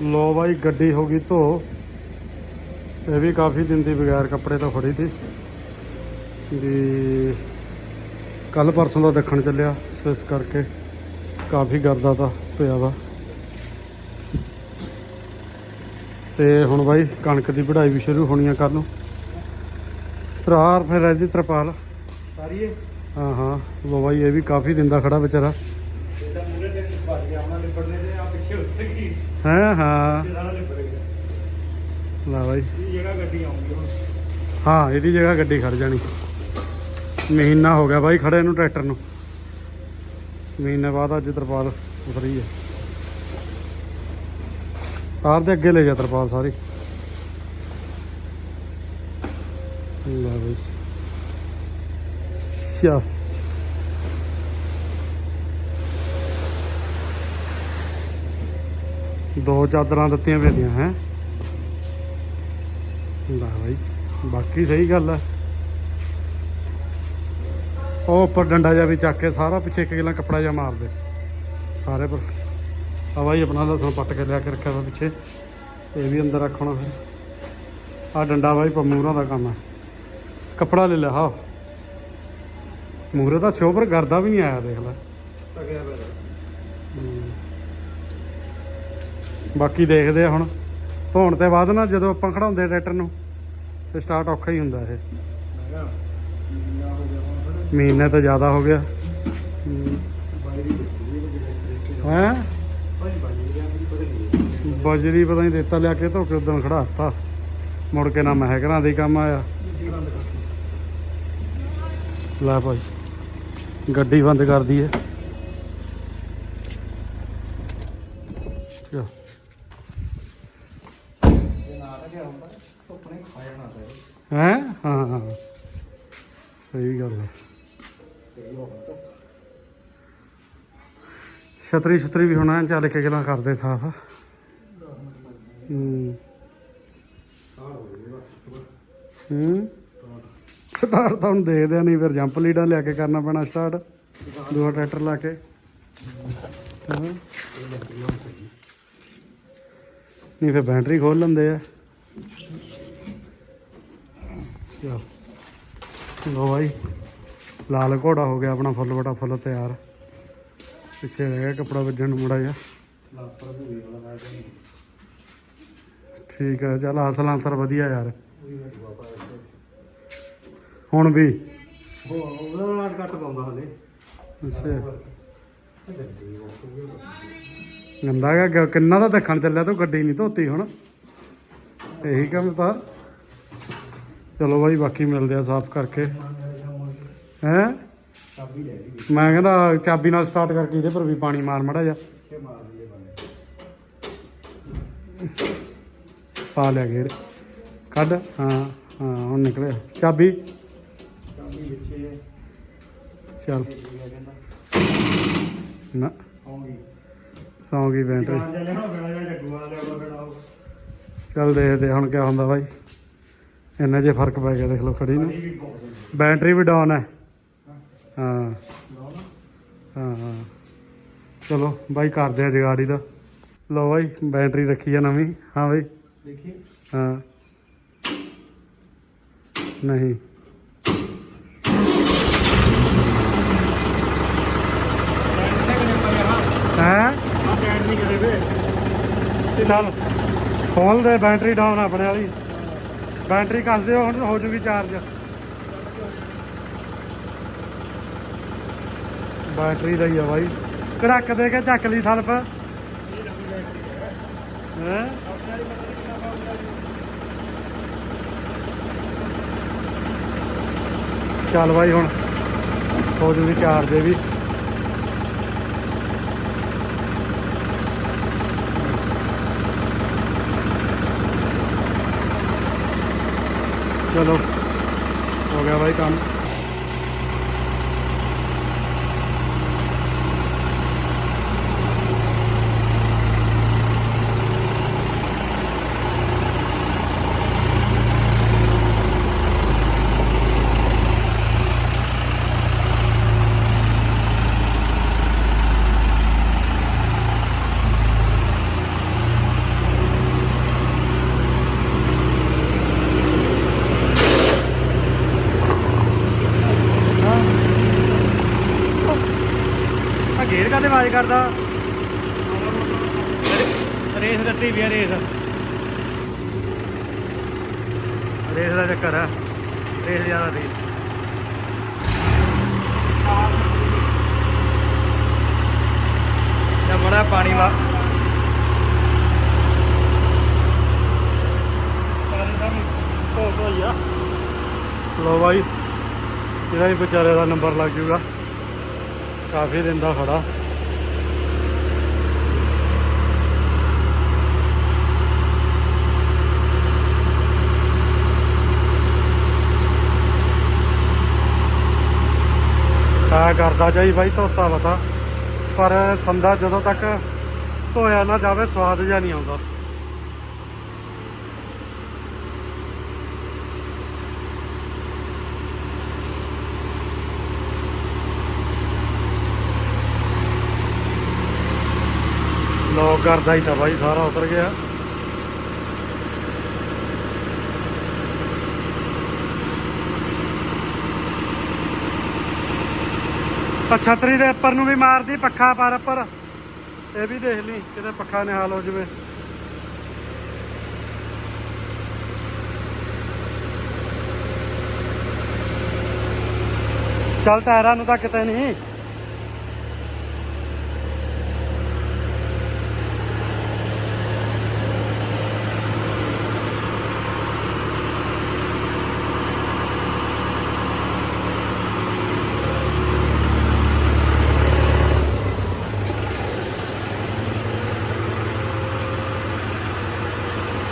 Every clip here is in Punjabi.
ਲੋ ਬਾਈ ਗੱਡੀ ਹੋ ਗਈ ਧੋ। ਇਹ ਵੀ ਕਾਫੀ ਦਿਨ ਦੀ ਬਗੈਰ ਕੱਪੜੇ ਤੋਂ ਫੜੀ ਤੀ ਵੀ ਕੱਲ ਪਰਸੋਂ ਦਾ ਦੱਖਣ ਚੱਲਿਆ ਸੋ ਇਸ ਕਰਕੇ ਕਾਫੀ ਗਰਦਾ ਤਾਂ ਪਿਆ ਵਾ। ਤੇ ਹੁਣ ਬਾਈ ਕਣਕ ਦੀ ਵਢਾਈ ਵੀ ਸ਼ੁਰੂ ਹੋਣੀ ਆ ਕੱਲ ਨੂੰ। ਤਰਾਰ ਫਿਰ ਇਹਦੀ ਤਰਪਾਲ। ਸਾਰੀ ਇਹ ਹਾਂ ਹਾਂ। ਲੋ ਬਾਈ ਇਹ ਵੀ ਕਾਫੀ ਦਿਨ ਦਾ ਖੜਾ ਵਿਚਾਰਾ ਇਹਦਾ ਮੂਰੇ ਤੇ ਵੱਜ ਗਿਆ ਉਹਨਾਂ ਲਿਪੜਨੇ ਤੇ ਆ ਪਿੱਛੇ ਉੱਤੇ ਕੀ ਹੈ ਹਾਂ। ਲੈ ਬਾਈ। ਹਾਂ ਇਹਦੀ ਜਗ੍ਹਾ ਗੱਡੀ ਖੜ ਜਾਣੀ। ਮਹੀਨਾ ਹੋ ਗਿਆ ਬਾਈ ਖੜੇ ਨੂੰ ਟਰੈਕਟਰ ਨੂੰ। ਮਹੀਨੇ ਬਾਅਦ ਅੱਜ ਤਰਪਾਲ ਉਤਰੀ ਹੈ ਤਾਰ ਦੇ ਅੱਗੇ ਲੈ ਜਾ ਤਰਪਾਲ ਸਾਰੀ। ਲੈ ਬਾਈ। ਸ਼ਾ ਦੋ ਚਾਦਰਾਂ ਦਿੱਤੀਆਂ ਪਈਆਂ ਹੈ। ਲੈ ਬਾਈ ਬਾਕੀ ਸਹੀ ਗੱਲ ਹੈ ਉਹ ਉੱਪਰ ਡੰਡਾ ਜਿਹਾ ਵੀ ਚੱਕ ਕੇ ਸਾਰਾ ਪਿੱਛੇ ਇੱਕ ਗਿਲਾ ਕੱਪੜਾ ਜਿਹਾ ਮਾਰ ਦੇ। ਸਾਰੇ ਪਰ ਆ ਬਾਈ ਆਪਣਾ ਲਸਣ ਪੱਟ ਕੇ ਲਿਆ ਕੇ ਰੱਖਿਆ ਵਾ ਪਿੱਛੇ। ਇਹ ਵੀ ਅੰਦਰ ਰੱਖਣਾ ਫਿਰ। ਆ ਡੰਡਾ ਬਾਈ ਪਮੂਰਾਂ ਦਾ ਕੰਮ ਹੈ ਕੱਪੜਾ ਲੈ ਲਿਆ ਹਾਂ ਮੂਰੇ ਦਾ ਸ਼ੋਭਰ ਕਰਦਾ ਵੀ ਨਹੀਂ ਆਇਆ ਦੇਖ ਲੈ। ਬਾਕੀ ਦੇਖਦੇ ਆ ਹੁਣ। ਧੋਣ ਤੇ ਬਾਅਦ ਨਾ ਜਦੋਂ ਆਪਾਂ ਖੜਾਉਂਦੇ ਟਰੈਕਟਰ ਨੂੰ, ਤੇ ਸਟਾਰਟ ਔਖਾ ਹੀ ਹੁੰਦਾ ਇਹ। ਮਹੀਨਾ ਹੋ ਮਹੀਨੇ ਤੋਂ ਜ਼ਿਆਦਾ ਹੋ ਗਿਆ। ਬਾਈ ਹੈ? ਬਜਰੀ ਪਤਾ ਨਹੀਂ ਦਿੱਤਾ ਲਿਆ ਕੇ ਧੋ ਕੇ ਉਦੋਂ ਖੜਾਤਾ ਮੁੜ ਕੇ ਨਾ ਮਹਿਕਰਾਂ ਘਰਾਂ ਦੇ ਕੰਮ ਆਇਆ। ਗੱਡੀ ਬੰਦ ਕਰਤੀ ਲੈ ਭਾਈ, ਗੱਡੀ ਬੰਦ ਕਰਦੀ ਦਈਏ। ਇਹ ਨਾ ਲੱਗਿਆ ਧੁੱਪ ਨੇ ਖਾ ਜਾਣਾ ਤਾਂ ਹੈ, ਹਾਂ ਹਾਂ। ਸਹੀ ਗੱਲ ਹੈ। ਇਹ ਹੋ ਛਤਰੀ ਛਤਰੀ ਵੀ ਹੋਣਾ, ਚੱਲ ਕੇ ਗੱਲਾਂ ਕਰਦੇ ਸਾਫ਼। ਹੂੰ। ਹੂੰ। ਸਟਾਰਟ ਤਾਂ ਹੁਣ ਦੇਖਦੇ ਆ ਨਹੀਂ ਫਿਰ ਜੰਪ ਲੀਡਾਂ ਲਿਆ ਕੇ ਕਰਨਾ ਪੈਣਾ ਸਟਾਰਟ। ਦੂਆ ਟਰੈਕਟਰ ਲਾ ਕੇ। ਹਾਂ। ਨਹੀਂ ਫਿਰ ਬੈਟਰੀ ਖੋਲ ਲੈਂਦੇ ਆ। ਚਲੋ। ਲੋ ਭਾਈ ਲਾਲ ਘੋੜਾ ਹੋ ਗਿਆ ਆਪਣਾ ਫੁੱਲ ਬਟਾ ਫੁੱਲ ਤਿਆਰ। ਪਿੱਛੇ ਰਹਿ ਗਿਆ ਕੱਪੜਾ ਵੱਜਣ ਨੂੰ ਮੁੜਾ ਜਾ ਲਾਸਟਰ ਠੀਕ ਹੈ, ਚੱਲ ਅਸਲ ਆਨਸਰ ਵਧੀਆ ਯਾਰ। ਹੁਣ ਵੀ? ਹੋ ਕੱਟ ਪਾਉਂਦਾ ਹਲੇ ਅੱਛਾ। ਗੰਦਾ ਗਾ ਕਿੰਨਾ ਦਾ ਦੇਖਣ ਚੱਲਿਆ ਤੂੰ, ਗੱਡੀ ਨਹੀਂ ਧੋਤੀ ਹੁਣ। ਇਹੀ ਕੰਮ ਤਾਂ। ਚਲੋ ਬਾਈ ਬਾਕੀ ਮਿਲਦੇ ਆ ਸਾਫ਼ ਕਰਕੇ। ਹੈ? ਮੈਂ ਕਹਿੰਦਾ ਚਾਬੀ ਨਾਲ ਸਟਾਰਟ ਕਰਕੇ ਇਹਦੇ ਪਰ ਵੀ ਪਾਣੀ ਮਾਰ ਮੜਾ ਜਾ। ਪਾ ਲਿਆ ਗੇੜ ਕੱਢ। ਹਾਂ ਹਾਂ ਹੁਣ ਨਿਕਲਿਆ। ਚਾਬੀ? ਚਾਬੀ ਵਿੱਚੇ ਚੱਲ ਨਾ ਸੌਂ ਗਈ ਬੈਟਰੀ ਚੱਲ ਦੇਖਦੇ ਹੁਣ ਕੀ ਹੁੰਦਾ ਬਾਈ। ਇੰਨਾ ਜੇ ਫ਼ਰਕ ਪੈ ਗਿਆ ਦੇਖ ਲਓ ਖੜੀ ਨੂੰ। ਬੈਟਰੀ ਵੀ ਡਾਊਨ ਹੈ। ਹਾਂ। ਹਾਂ ਹਾਂ। ਚਲੋ ਬਾਈ ਕਰਦੇ ਆ ਜਗਾੜੀ ਦਾ ਲਓ ਬਾਈ ਬੈਟਰੀ ਰੱਖੀ ਆ ਨਵੀਂ। ਹਾਂ ਬਾਈ। ਦੇਖੀ? ਹਾਂ। ਨਹੀਂ। ਹੈ? ਨਹੀਂ ਕਰੇ ਵੇ? ਚੱਲ। ਖੋਲ ਦੇ, ਬੈਟਰੀ ਡਾਊਨ ਆਪਣੇ ਵਾਲੀ। ਬੈਟਰੀ ਕੱਸ ਦਿਓ, ਹੁਣ ਹੋ ਜੂਗੀ ਚਾਰਜ ਬੈਟਰੀ ਦਾ ਹੀ ਆ ਬਾਈ। ਕੜਕ ਦੇ ਕੇ ਚੱਕ ਲਈ ਸਲਪ ਹੈ? ਚੱਲ ਬਾਈ ਹੁਣ, ਹੋ ਜੂਗੀ ਚਾਰਜ ਇਹ ਵੀ। ਚਲੋ ਹੋ ਗਿਆ ਬਾਈ ਕੰਮ। ਕਰਦਾ। ਰੇਸ ਦਿੱਤੀ ਵੀ ਆ, ਰੇਸ। ਰੇਸ ਦਾ ਚੱਕਰ ਹੈ ਰੇਸ ਜ਼ਿਆਦਾ ਦੀ ਜਾਂ ਬੜਾ ਪਾਣੀ ਵਾ। ਲੋ ਬਾਈ, ਇਹਦਾ ਹੀ ਵਿਚਾਰੇ ਦਾ ਨੰਬਰ ਲੱਗ ਜੂਗਾ। ਕਾਫੀ ਦਿਨ ਦਾ ਖੜਾ। ਕਰਦਾ ਜਾਈ ਬਾਈ ਧੋਤਾ ਪਤਾ ਪਰ ਸੰਦਾ ਜਦੋਂ ਤੱਕ ਧੋਇਆ ਨਾ ਜਾਵੇ, ਸਵਾਦ ਜਿਹਾ ਨਹੀਂ ਆਉਂਦਾ। ਲੋਕ ਕਰਦਾ ਹੀ ਤਾਂ ਬਾਈ, ਸਾਰਾ ਉਤਰ ਗਿਆ। ਆ ਛਤਰੀ ਦੇ ਉੱਪਰ ਨੂੰ ਵੀ ਮਾਰਦੀ, ਪੱਖਾ ਪਰ ਉੱਪਰ। ਇਹ ਵੀ ਦੇਖ ਲਈ, ਕਿਤੇ ਪੱਖਾ ਨਿਹਾਲ ਹੋ ਜਵੇ। ਚੱਲ ਟਾਇਰਾਂ ਨੂੰ ਤਾਂ ਕਿਤੇ ਨਹੀਂ।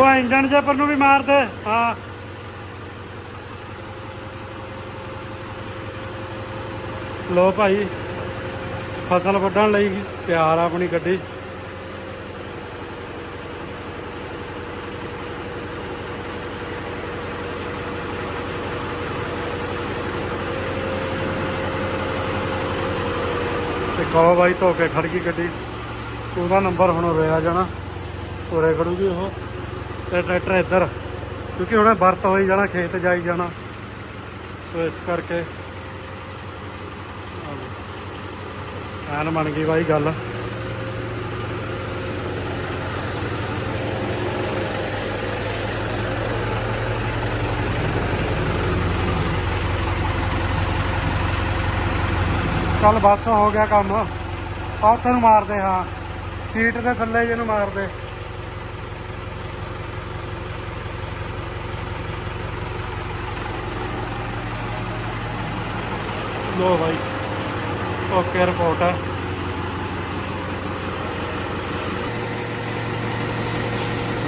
ਉਹ ਇੰਜਣ ਜੇ ਪਰ ਨੂੰ ਵੀ ਮਾਰ ਦੇ। ਹਾਂ। ਲੋ ਭਾਈ, ਫਸਲ ਵੱਢਣ ਲਈ ਤਿਆਰ ਆ ਆਪਣੀ ਗੱਡੀ। ਤੇ ਕਹੋ ਬਾਈ, ਧੋ ਕੇ ਖੜ ਗਈ ਗੱਡੀ। ਉਹਦਾ ਨੰਬਰ ਹੁਣ ਉਰੇ ਆ ਜਾਣਾ। ਉਰੇ ਖੜੂਗੀ ਉਹ। ਤੇ ਟਰੈਕਟਰ ਇੱਧਰ। ਕਿਉਂਕਿ ਉਹਨੇ ਵਰਤ ਹੋਈ ਜਾਣਾ, ਖੇਤ ਜਾਈ ਜਾਣਾ। ਸੋ ਇਸ ਕਰਕੇ ਐਨ ਬਣ ਗਈ ਬਾਈ ਗੱਲ। ਚੱਲ ਬਸ ਹੋ ਗਿਆ ਕੰਮ। ਆਹ ਤੈਨੂੰ ਮਾਰਦੇ ਹਾਂ। ਸੀਟ ਦੇ ਥੱਲੇ ਜਿਹਨੂੰ ਮਾਰਦੇ। ਲੋ ਭਾਈ ਓਕੇ ਰਿਪੋਰਟ ਹੈ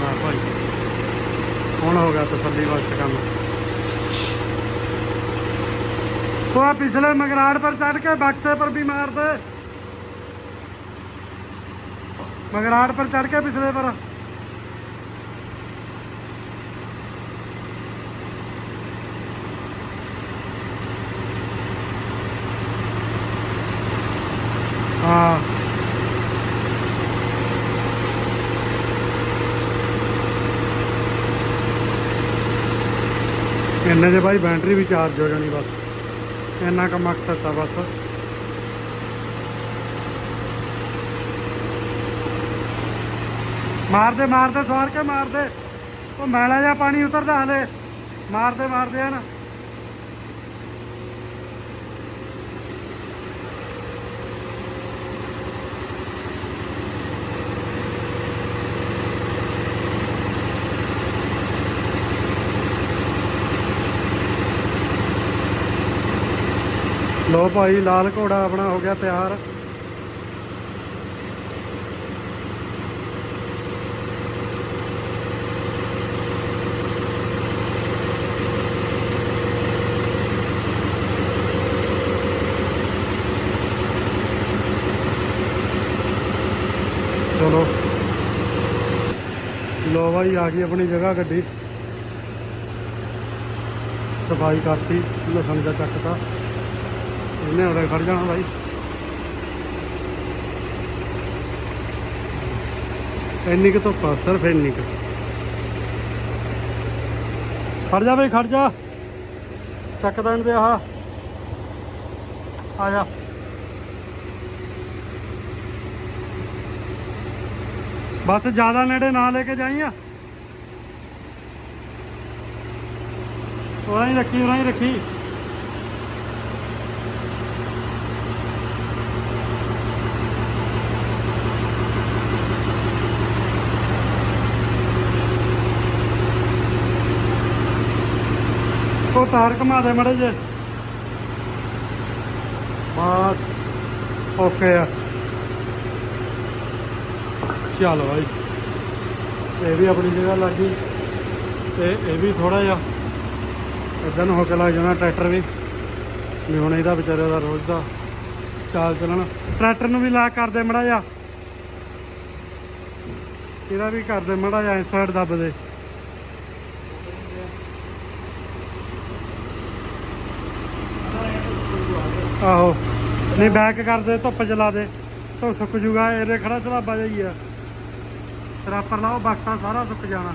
ਨਾ ਭਾਈ ਹੁਣ ਹੋ ਗਿਆ ਤਸੱਲੀ ਵਾਸਤੇ ਕੰਮ तो आप पिछले मगराड़ पर चढ़ के बक्से पर भी मार दे मगराड़ पर चढ़ के पिछले पर ਹਾਂ। ਇੰਨੇ ਦੇ ਭਾਈ ਬੈਟਰੀ ਵੀ ਚਾਰਜ ਹੋ ਜਾਣੀ ਬਸ। ਇੰਨਾ ਕੁ ਮਕਸਦ ਆ ਬਸ। ਮਾਰਦੇ ਮਾਰਦੇ, ਸਵਾਰ ਕੇ ਮਾਰਦੇ। ਉਹ ਮੈਲਾ ਜਿਹਾ ਪਾਣੀ ਉਤਰਦਾ ਹਲੇ। ਮਾਰਦੇ ਮਾਰਦੇ ਆ ਨਾ। ਲੋ ਭਾਈ, ਲਾਲ ਘੋੜਾ ਆਪਣਾ ਹੋ ਗਿਆ ਤਿਆਰ। ਚਲੋ। ਲੋ ਭਾਈ, ਆ ਗਈ ਆਪਣੀ ਜਗ੍ਹਾ ਗੱਡੀ। ਸਫ਼ਾਈ ਕਰਤੀ, ਲਸਣ ਦਾ ਚੱਕਤਾ। ਇਹਨੇ ਉਰੇ ਖੜ ਜਾਣਾ ਬਾਈ। ਇੰਨੀ ਕੁ ਧੁੱਪ ਆ, ਸਿਰਫ ਇੰਨੀ ਕੁ। ਖੜ ਜਾ ਬਈ, ਖੜ ਜਾ। ਚੱਕ ਦੇਣ ਦੇ ਆਹ। ਆ ਜਾ। ਬਸ ਜ਼ਿਆਦਾ ਨੇੜੇ ਨਾ ਲੈ ਕੇ ਜਾਈਂ ਆ। ਹੀ ਰੱਖੀ, ਉਰਾਂ ਹੀ ਰੱਖੀ। ਉਹ ਤਾਰ ਘਮਾ ਦੇ ਮੜੇ ਜੇ ਬਸ, ਓਕੇ ਆ। ਚੱਲ ਬਾਈ। ਇਹ ਵੀ ਆਪਣੀ ਜਗ੍ਹਾ ਲੱਗ ਗਈ। ਤੇ ਇਹ ਵੀ ਥੋੜਾ ਜਿਹਾ ਇਦਾਂ ਨੂੰ ਹੋ ਕੇ ਲੱਗ ਜਾਣਾ ਟਰੈਕਟਰ ਵੀ। ਵੀ ਹੁਣ ਇਹਦਾ ਵਿਚਾਰੇ ਦਾ ਰੋਜ਼ ਦਾ ਚਾਲ ਚੱਲਣ। ਟਰੈਕਟਰ ਨੂੰ ਵੀ ਲਾ ਕਰਦੇ ਮੜਾ ਜਾ ਇਹਦਾ ਵੀ ਕਰਦੇ ਮੜਾ ਜਾ ਇਸ ਸਾਈਡ ਦੱਬ ਦੇ। ਆਹੋ। ਨਹੀਂ ਬੈਕ ਕਰ ਦੇ, ਧੁੱਪ ਜਲਾ ਦੇ। ਧੁੱਪ ਸੁੱਕ ਜੂਗਾ, ਇਹਦੇ ਖੜਾ ਚਲਾਬਾ ਜਾਈ ਆ। ਰਾਪਰ ਲਾਓ, ਬਕਸਾ ਸਾਰਾ ਸੁੱਕ ਜਾਣਾ।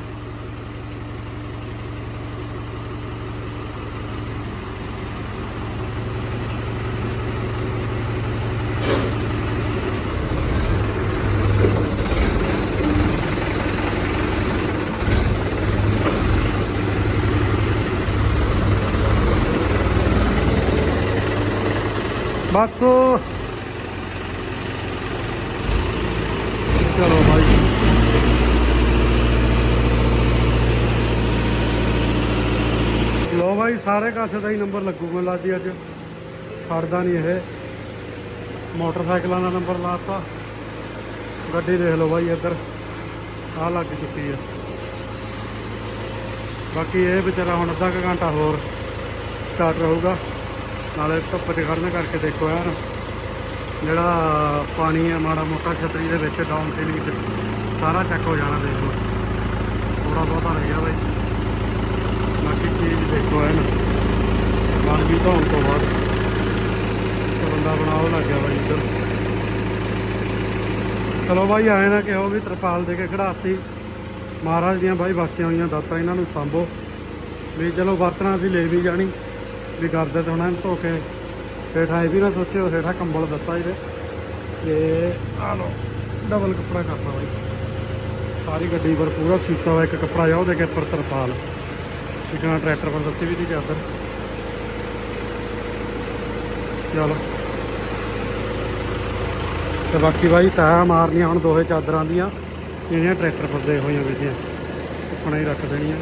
ਬਸ ਚਲੋ ਭਾਈ ਲੋ ਭਾਈ ਸਾਰੇ ਕਾਸੇ ਦਾ ਹੀ ਨੰਬਰ ਲੱਗੂਗਾ ਮੈਨੂੰ ਲੱਗਦੀ ਅੱਜ। ਖੜਦਾ ਨਹੀਂ ਇਹ। ਮੋਟਰਸਾਈਕਲਾਂ ਦਾ ਨੰਬਰ ਲਾਤਾ। ਗੱਡੀ ਦੇਖ ਲਓ ਭਾਈ ਇੱਧਰ। ਆ ਲੱਗ ਚੁੱਕੀ ਹੈ ਬਾਕੀ ਇਹ ਵਿਚਾਰਾ ਹੁਣ ਅੱਧਾ ਕੁ ਘੰਟਾ ਹੋਰ ਸਟਾਰਟ ਰਹੂਗਾ। ਨਾਲੇ ਧੁੱਪ ਚ ਖੜਨ ਕਰਕੇ ਦੇਖੋ ਯਾਰ, ਜਿਹੜਾ ਪਾਣੀ ਹੈ ਮਾੜਾ ਮੋਟਾ ਛਤਰੀ ਦੇ ਵਿੱਚ ਡਾਊਨ ਸੀਲਿੰਗ 'ਚ ਸਾਰਾ ਚੱਕ ਹੋ ਜਾਣਾ ਦੇਖ। ਲਓ ਥੋੜਾ ਬਹੁਤਾ ਰਹਿ ਗਿਆ ਬਾਈ। ਬਾਕੀ ਚੀਜ਼ ਦੇਖੋ ਐਨ। ਬਣ ਵੀ ਧੋਣ ਤੋਂ ਬਾਅਦ ਤੇ ਬੰਦਾ ਬਣਾਉ ਲੱਗ ਗਿਆ ਬਾਈ ਇੱਧਰ। ਚਲੋ ਬਾਈ ਆਏ ਨਾ ਕਿਹੋ ਵੀ ਤਰਪਾਲ ਦੇ ਕੇ ਖੜਾਤੀ ਮਹਾਰਾਜ ਦੀਆਂ ਬਾਈ ਬਖਸ਼ੀਆਂ ਹੋਈਆਂ ਦਾਤਾਂ ਇਹਨਾਂ ਨੂੰ ਸੰਭੋ। ਵੀ ਚਲੋ ਵਰਤਣਾ ਅਸੀਂ ਲੈ ਵੀ ਜਾਣੀ। ਵੀ ਕਰਦੇ ਤੇ ਹੁਣ ਇਹਨੂੰ ਧੋ ਕੇ ਹੇਠਾਂ ਇਹ ਵੀ ਨਾ ਸੋਚਿਓ, ਹੇਠਾਂ ਕੰਬਲ ਦਿੱਤਾ ਇਹਦੇ। ਤੇ ਆ ਲਓ ਡਬਲ ਕੱਪੜਾ ਕਰਤਾ ਬਾਈ। ਸਾਰੀ ਗੱਡੀ ਪਰ ਪੂਰਾ ਸੀਤਾ ਹੋਇਆ ਇੱਕ ਕੱਪੜਾ ਜਾ ਉਹਦੇ ਕੇ ਉੱਪਰ ਤਰਪਾਲ। ਇਕਾਂ ਟਰੈਕਟਰ ਪਰ ਦਿੱਤੀ ਵੀ ਦੀ ਚਾਦਰ ਚਲੋ। ਤੇ ਬਾਕੀ ਬਾਈ ਤਾਇਆ ਮਾਰਨੀਆਂ ਹੁਣ ਦੋਹੇ ਚਾਦਰਾਂ ਦੀਆਂ। ਜਿਹੜੀਆਂ ਟਰੈਕਟਰ ਪਰ ਦੇ ਹੋਈਆਂ ਵੀਆਂ ਸੁੱਕਣਾ ਹੀ ਰੱਖ ਦੇਣੀਆਂ।